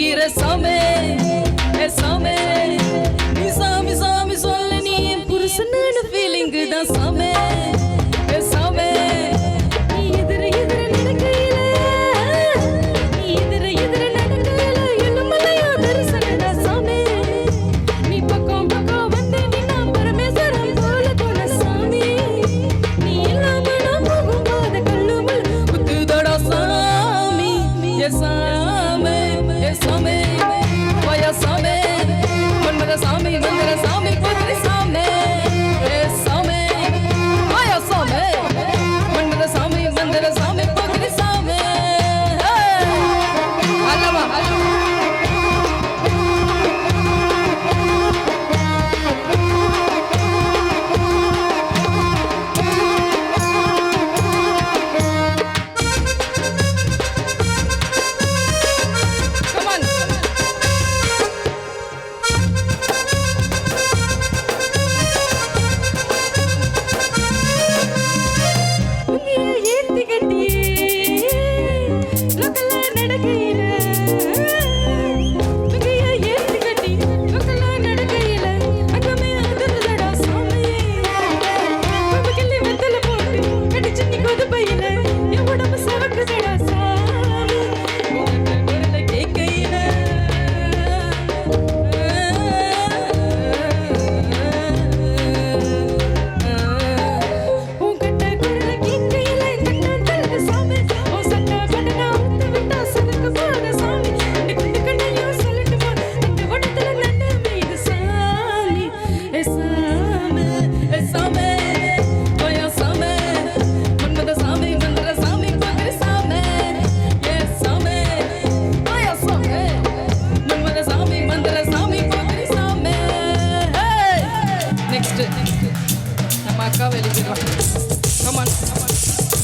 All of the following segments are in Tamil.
seguir essa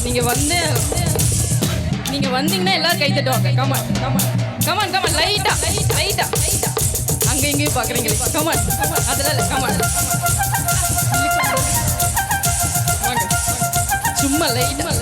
நீங்கள் வந்து நீங்கள் வந்தீங்கன்னா எல்லோரும் கை தட்டுவாங்க. Come on come on come on come on லைட்டாக லைட்டாக லைட்டாக அங்கே இங்கேயும் பார்க்குறீங்களே கமான் அதெல்லாம் இல்லை கமான் சும்மா லைட்டாக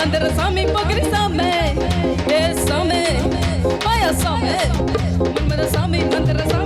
மந்திர சாமி பொக்கிரி சாமி. ஏ சாமி பாயா சாமி. மன்மத சாமி மந்திர சாமி.